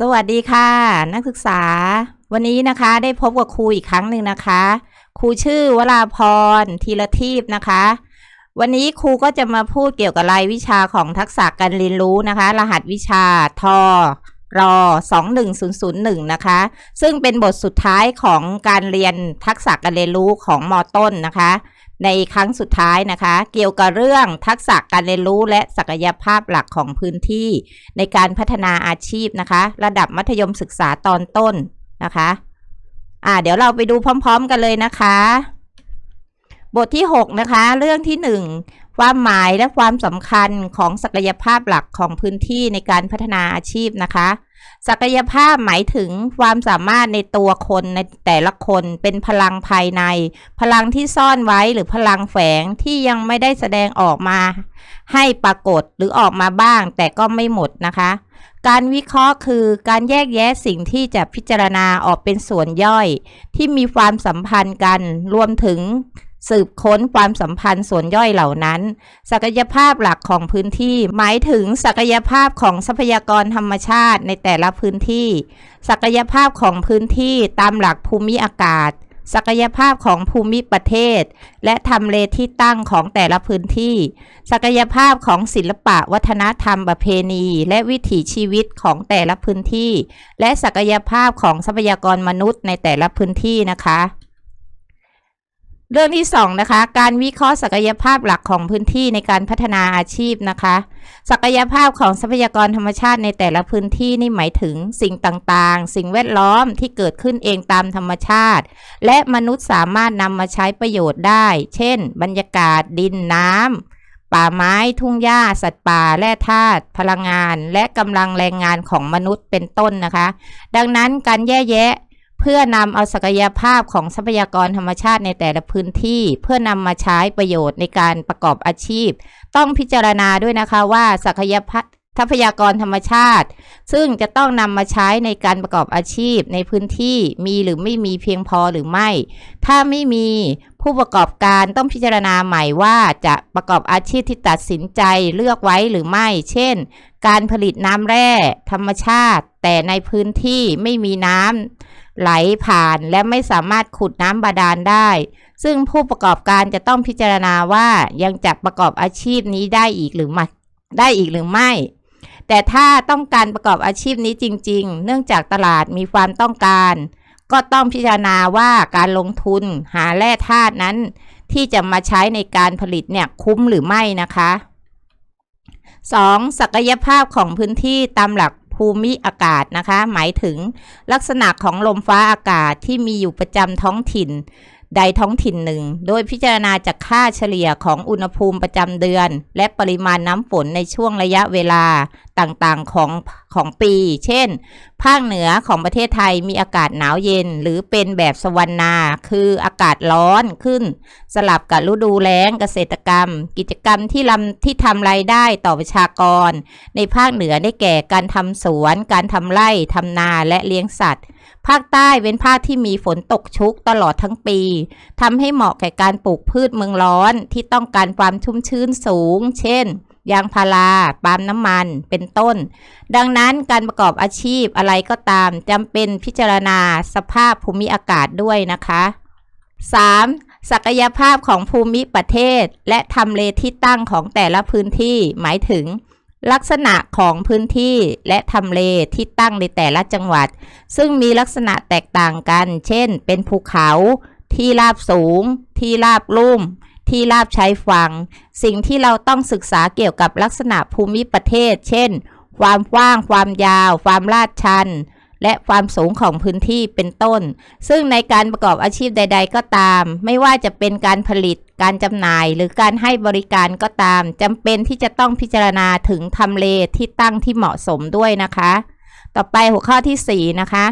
สวัสดีค่ะ นักศึกษา วันนี้นะคะได้พบกับครูอีกครั้งหนึ่งนะคะ ครูชื่อวราพรธีรทีพนะคะ วันนี้ครูก็จะมาพูดเกี่ยวกับรายวิชาของทักษะการเรียนรู้นะคะ รหัสวิชาทอรอ21001 นะคะ ซึ่งเป็นบทสุดท้ายของการเรียนทักษะการเรียนรู้ของมต้นนะคะ ในครั้งสุดท้ายนะคะ เกี่ยวกับเรื่องทักษะการเรียนรู้และศักยภาพหลักของพื้นที่ ในการพัฒนาอาชีพนะคะ ระดับมัธยมศึกษาตอนต้นนะคะอ่าเดี๋ยวเราไปดูพร้อม ๆ กันเลยนะคะ บทที่ 6 นะคะ เรื่องที่ 1 ความหมายและความสำคัญของศักยภาพหลักของพื้นที่ในการพัฒนาอาชีพนะคะ ศักยภาพหมายถึงความสามารถในตัวคนในแต่ละคนเป็นพลังภายใน พลังที่ซ่อนไว้หรือพลังแฝงที่ยังไม่ได้แสดงออกมา ให้ปรากฏหรือออกมาบ้าง แต่ก็ไม่หมดนะคะ การวิเคราะห์คือการแยกแยะสิ่งที่จะพิจารณาออกเป็นส่วนย่อย ที่มีความสัมพันธ์กันรวมถึง สืบค้นความสัมพันธ์ส่วนย่อยเหล่านั้น ศักยภาพหลักของพื้นที่ หมายถึงศักยภาพของทรัพยากรธรรมชาติในแต่ละพื้นที่ ศักยภาพของพื้นที่ตามหลักภูมิอากาศ ศักยภาพของภูมิประเทศ และทำเลที่ตั้งของแต่ละพื้นที่ ศักยภาพของศิลปะวัฒนธรรมประเพณี และวิถีชีวิตของแต่ละพื้นที่ และศักยภาพของทรัพยากรมนุษย์ในแต่ละพื้นที่นะคะ เรื่องที่สองนะคะการวิเคราะห์ศักยภาพหลักของพื้นที่ในการพัฒนาอาชีพนะคะ ศักยภาพของทรัพยากรธรรมชาติในแต่ละพื้นที่นี่หมายถึงสิ่งต่างๆ สิ่งแวดล้อมที่เกิดขึ้นเองตามธรรมชาติ และมนุษย์สามารถนำมาใช้ประโยชน์ได้ เช่น บรรยากาศ ดินน้ำป่าไม้ ทุ่งหญ้า สัตว์ป่า แร่ธาตุพลังงาน และกำลังแรงงานของมนุษย์เป็นต้นนะคะ ดังนั้นการแยกแยะ พื่อนำเอาศักยภาพของทรัพยากรธรรมชาติในแต่ละพื้นที่ เพื่อนำมาใช้ประโยชน์ในการประกอบอาชีพ ต้องพิจารณาด้วยนะคะว่าศักยภาพ ทรัพยากรธรรมชาติ ซึ่งจะต้องนำมาใช้ในการประกอบอาชีพในพื้นที่มีหรือไม่มีเพียงพอหรือไม่ ถ้าไม่มีผู้ประกอบการต้องพิจารณาใหม่ว่าจะประกอบอาชีพที่ตัดสินใจเลือกไว้หรือไม่ เช่น การผลิตน้ำแร่ ธรรมชาติ แต่ในพื้นที่ไม่มีน้ำไหลผ่านและไม่สามารถขุดน้ำบาดาลได้ ซึ่งผู้ประกอบการจะต้องพิจารณาว่ายังจะประกอบอาชีพนี้ได้อีกหรือไม่ได้อีกหรือไม่ แต่ถ้าต้องการประกอบอาชีพนี้จริง ๆ เนื่องจากตลาดมีความต้องการ ก็ต้องพิจารณาว่าการลงทุนหาแร่ธาตุนั้น ที่จะมาใช้ในการผลิตเนี่ยคุ้มหรือไม่นะคะ 2. ศักยภาพของพื้นที่ตามหลักภูมิอากาศนะคะ หมายถึงลักษณะของลมฟ้าอากาศที่มีอยู่ประจำท้องถิ่น ใดท้องถิ่นหนึ่ง โดยพิจารณาจากค่าเฉลี่ยของอุณหภูมิประจำเดือน และปริมาณน้ำฝนในช่วงระยะเวลาต่างๆของของปี เช่น ภาคเหนือของประเทศไทยมีอากาศหนาวเย็น หรือเป็นแบบสวรรณา คืออากาศร้อนขึ้น สลับกับฤดูแล้งเกษตรกรรม กิจกรรมที่ลำที่ทำรายได้ต่อประชากร ในภาคเหนือได้แก่การทำสวน การทำไร่ทำนาและเลี้ยงสัตว์ ภาคใต้เป็นภาคที่มีฝนตกชุกตลอดทั้งปีทำให้เหมาะแก่การปลูกพืชเมืองร้อนที่ต้องการความชุ่มชื้นสูง เช่น ยางพารา ปาล์มน้ำมัน เป็นต้น ดังนั้นการประกอบอาชีพอะไรก็ตามจำเป็นพิจารณาสภาพภูมิอากาศด้วยนะคะ 3. ศักยภาพของภูมิประเทศ และทำเลที่ตั้งของแต่ละพื้นที่หมายถึง ลักษณะของพื้นที่และทำเลที่ตั้งในแต่ละจังหวัด ซึ่งมีลักษณะแตกต่างกัน เช่น เป็นภูเขา ที่ราบสูง ที่ราบลุ่ม ที่ราบชายฝั่ง สิ่งที่เราต้องศึกษาเกี่ยวกับลักษณะภูมิประเทศ เช่น ความกว้าง ความยาว ความลาดชัน และความสูงของพื้นที่เป็นต้น ซึ่งในการประกอบอาชีพใด ๆ ก็ตาม ไม่ว่าจะเป็นการผลิต การจำหน่าย หรือการให้บริการก็ตามจำเป็นที่จะต้องพิจารณาถึงทำเลที่ตั้งที่เหมาะสมด้วยนะคะ ต่อไปหัวข้อที่ 4 นะคะ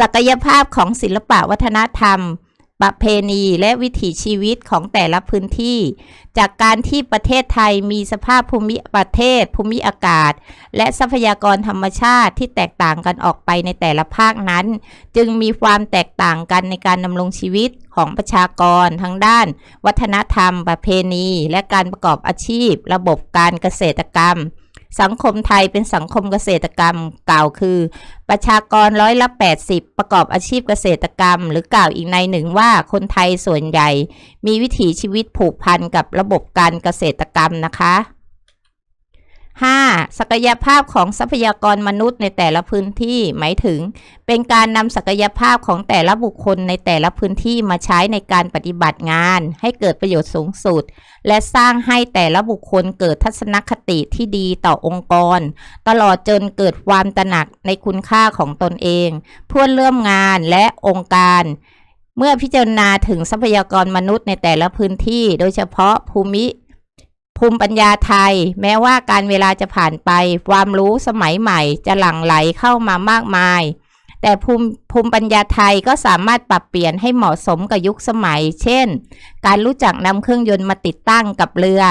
ศักยภาพของศิลปะวัฒนธรรม ประเพณีและวิถีชีวิตของแต่ละพื้นที่ จากการที่ประเทศไทยมีสภาพภูมิประเทศ ภูมิอากาศ และทรัพยากรธรรมชาติที่แตกต่างกันออกไปในแต่ละภาคนั้น จึงมีความแตกต่างกันในการดำรงชีวิตของประชากรทั้งด้าน วัฒนธรรม ประเพณี และการประกอบอาชีพ ระบบการเกษตรกรรม สังคมไทยเป็นสังคมเกษตรกรรม กล่าวคือ ประชากรร้อยละ80 ประกอบอาชีพเกษตรกรรม หรือกล่าวอีกในหนึ่งว่าคนไทยส่วนใหญ่ มีวิถีชีวิตผูกพันกับระบบการเกษตรกรรมนะคะ 5. ศักยภาพของทรัพยากรมนุษย์ในแต่ละพื้นที่ หมายถึง เป็นการนำศักยภาพของแต่ละบุคคลในแต่ละพื้นที่มาใช้ในการปฏิบัติงาน ให้เกิดประโยชน์สูงสุด และสร้างให้แต่ละบุคคลเกิดทัศนคติที่ดีต่อองค์กร ตลอดจนเกิดความตระหนักในคุณค่าของตนเอง เพื่อนเริ่มงานและองค์การเมื่อพิจารณาถึงทรัพยากรมนุษย์ในแต่ละพื้นที่ โดยเฉพาะภูมิ ภูมิปัญญาไทย แม้ว่าการเวลาจะผ่านไป ความรู้สมัยใหม่จะหลั่งไหลเข้ามามากมาย แต่ภูมิภูมิปัญญาไทยก็สามารถปรับเปลี่ยนให้เหมาะสมกับยุคสมัย เช่น การรู้จักนำเครื่องยนต์มาติดตั้งกับเรือ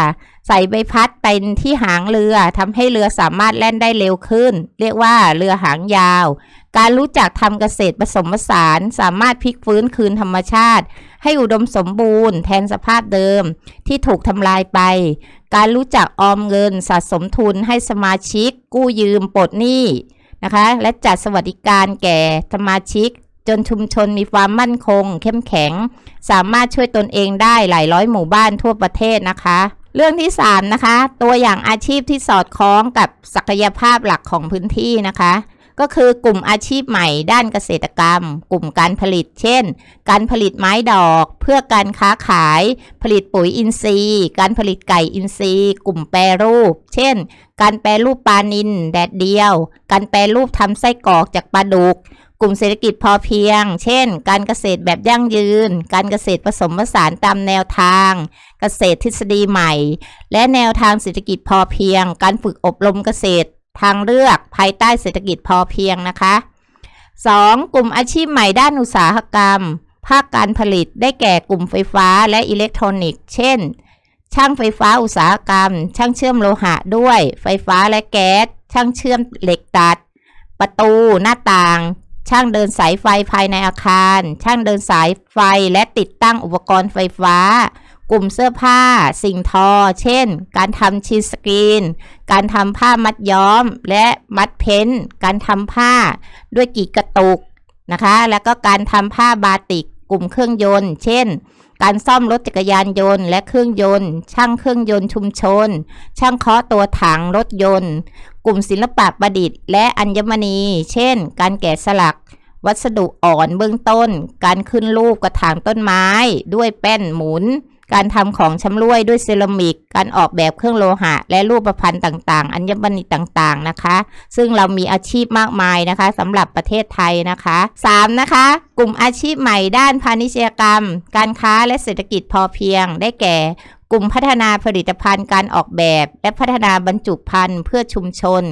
ใส่ใบพัดเป็นที่หางเรือทำให้เรือสามารถแล่นได้เร็วขึ้น เรียกว่าเรือหางยาว การรู้จักทำเกษตรผสมผสานสามารถพลิกฟื้นคืนธรรมชาติ ให้อุดมสมบูรณ์แทนสภาพเดิมที่ถูกทำลายไป การรู้จักออมเงินสะสมทุนให้สมาชิก กู้ยืมปลดหนี้นะคะ และจัดสวัสดิการแก่สมาชิก จนชุมชนมีความมั่นคง เข้มแข็ง สามารถช่วยตนเองได้หลายร้อยหมู่บ้านทั่วประเทศนะคะเรื่องที่ 3 นะคะ ตัวอย่างอาชีพที่สอดคล้องกับศักยภาพหลักของพื้นที่นะคะ ก็คือกลุ่มอาชีพใหม่ด้านเกษตรกรรม กลุ่มการผลิต เช่น การผลิตไม้ดอก เพื่อการค้าขาย ผลิตปุ๋ยอินทรีย์ การผลิตไก่อินทรีย์ กลุ่มแปรรูป เช่น การแปรรูปปลานิลแดดเดียว การแปรรูปทำไส้กรอกจากปลาดุกกลุ่มเศรษฐกิจพอเพียง เช่น การเกษตรแบบยั่งยืน การเกษตรผสมผสานตามแนวทาง เกษตรทฤษฎีใหม่ และแนวทางเศรษฐกิจพอเพียง การฝึกอบรมเกษตร ทางเลือกภายใต้เศรษฐกิจพอเพียงนะคะ 2. กลุ่มอาชีพใหม่ด้านอุตสาหกรรม ภาคการผลิตได้แก่กลุ่มไฟฟ้าและอิเล็กทรอนิกส์ เช่น ช่างไฟฟ้าอุตสาหกรรม ช่างเชื่อมโลหะด้วย ไฟฟ้าและแก๊ส ช่างเชื่อมเหล็กตัด ประตู หน้าต่าง ช่างเดินสายไฟภายในอาคาร ช่างเดินสายไฟและติดตั้งอุปกรณ์ไฟฟ้า กลุ่มเสื้อผ้า สิ่งทอ เช่น การทำชีสกรีน การทำผ้ามัดย้อม และมัดเพ้นท์การทำผ้าด้วยกีกระตุกนะคะ แล้วก็การทำผ้าบาติก กลุ่มเครื่องยนต์ เช่น การซ่อมรถจักรยานยนต์ และเครื่องยนต์ ช่างเครื่องยนต์ชุมชน ช่างเคาะตัวถังรถยนต์ กลุ่มศิลปะประดิษฐ์ และอัญมณี เช่น การแกะสลักวัสดุอ่อนเบื้องต้น การขึ้นรูปกระถางต้นไม้ ด้วยแป้นหมุน การทำของชำร่วยด้วยเซรามิก การออกแบบเครื่องโลหะ และรูปพรรณต่างๆ อัญมณีต่างๆนะคะ ซึ่งเรามีอาชีพมากมายนะคะสำหรับประเทศไทยนะคะ 3. นะคะ กลุ่มอาชีพใหม่ด้านพาณิชยกรรม การค้าและเศรษฐกิจพอเพียง ได้แก่กลุ่มพัฒนาผลิตภัณฑ์การออกแบบ และพัฒนาบรรจุภัณฑ์เพื่อชุมชน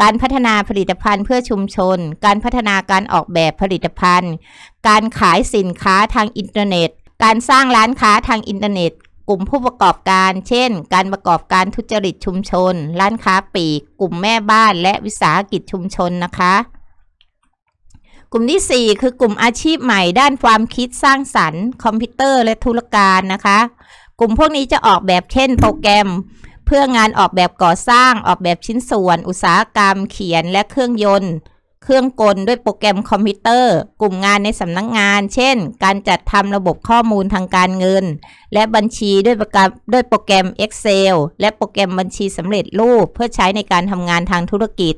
การพัฒนาผลิตภัณฑ์เพื่อชุมชน การพัฒนาการออกแบบผลิตภัณฑ์ การขายสินค้าทางอินเทอร์เน็ต การสร้างร้านค้าทางอินเทอร์เน็ต กลุ่มผู้ประกอบการ เช่น การประกอบการทุจริตชุมชน ร้านค้าปลีก กลุ่มแม่บ้านและวิสาหกิจชุมชนนะคะ กลุ่มที่ 4 คือกลุ่มอาชีพใหม่ด้านความคิดสร้างสรรค์ คอมพิวเตอร์และธุรการนะคะ กลุ่มพวกนี้จะออกแบบเช่น โปรแกรมเพื่องานออกแบบก่อสร้างออกแบบชิ้นส่วน อุตสาหกรรม เขียนและเครื่องยนต์ เครื่องกลด้วยโปรแกรมคอมพิวเตอร์ กลุ่มงานในสำนักงงาน เช่น การจัดทำระบบข้อมูลทางการเงิน และบัญชีด้วยโปรแกรมด้วยโปรแกรม Excel และโปรแกรมบัญชีสำเร็จรูป เพื่อใช้ในการทำงานทางธุรกิจ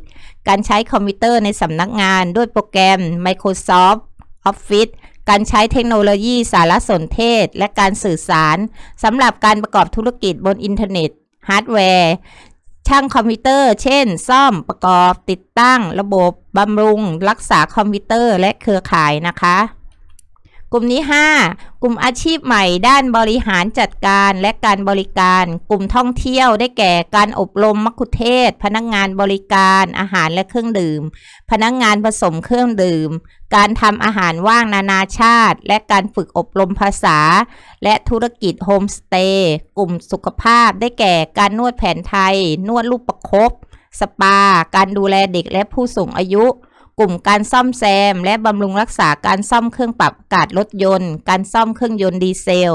การใช้คอมพิวเตอร์ในสำนักงาน ด้วยโปรแกรม Microsoft Office การใช้เทคโนโลยีสารสนเทศ และการสื่อสารสำหรับการประกอบธุรกิจบนอินเทอร์เน็ตฮาร์ดแวร์ ช่างคอมพิวเตอร์ เช่น ซ่อมประกอบติดตั้ง ระบบบำรุง รักษาคอมพิวเตอร์และเครือข่ายนะคะ กลุ่มนี้ 5 กลุ่มอาชีพใหม่ด้านบริหารจัดการและการบริการ กลุ่มท่องเที่ยวได้แก่การอบรมมัคคุเทศ พนักงานบริการอาหารและเครื่องดื่ม พนักงานผสมเครื่องดื่ม การทำอาหารว่างนานาชาติ และการฝึกอบรมภาษา และธุรกิจโฮมสเตย์กลุ่มสุขภาพได้แก่การนวดแผนไทย นวดลูกประคบสปา การดูแลเด็กและผู้สูงอายุ กลุ่มการซ่อมแซม และบำรุงรักษาการซ่อมเครื่องปรับอากาศรถยนต์ การซ่อมเครื่องยนต์ดีเซล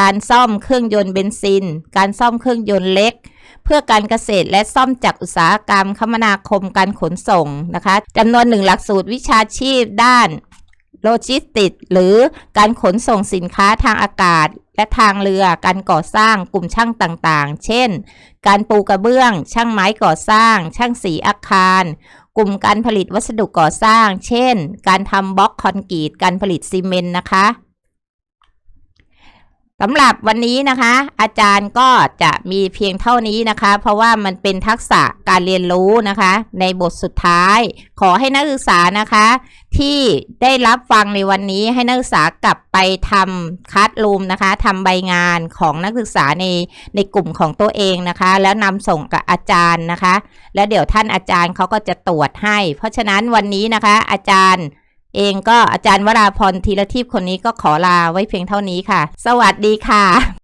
การซ่อมเครื่องยนต์เบนซิน การซ่อมเครื่องยนต์เล็ก เพื่อการเกษตรและซ่อมจักอุตสาหกรรมคมนาคมการขนส่งนะคะจำนวนหนึ่งหลักสูตรวิชาชีพด้านโลจิสติกส์หรือการขนส่งสินค้าทางอากาศ และทางเรือการก่อสร้างกลุ่มช่างต่างๆ เช่น การปูกระเบื้อง ช่างไม้ก่อสร้าง ช่างสีอาคาร กลุ่มการผลิตวัสดุก่อสร้าง เช่น การทำบล็อกคอนกรีต การผลิตซีเมนต์นะคะ สำหรับวันนี้นะคะ อาจารย์ก็จะมีเพียงเท่านี้นะคะ เพราะว่ามันเป็นทักษะการเรียนรู้นะคะ ในบทสุดท้าย ขอให้นักศึกษานะคะ ที่ได้รับฟังในวันนี้ให้นักศึกษากลับไปทำคัดรูมนะคะทำใบงานของนักศึกษาในในกลุ่มของตัวเองนะคะ แล้วนำส่งกับอาจารย์นะคะ แล้วเดี๋ยวท่านอาจารย์เขาก็จะตรวจให้ เพราะฉะนั้นวันนี้นะคะ อาจารย์ เองก็อาจารย์วราพรธีรทิพย์คนนี้ก็ขอลาไว้เพียงเท่านี้ค่ะ สวัสดีค่ะ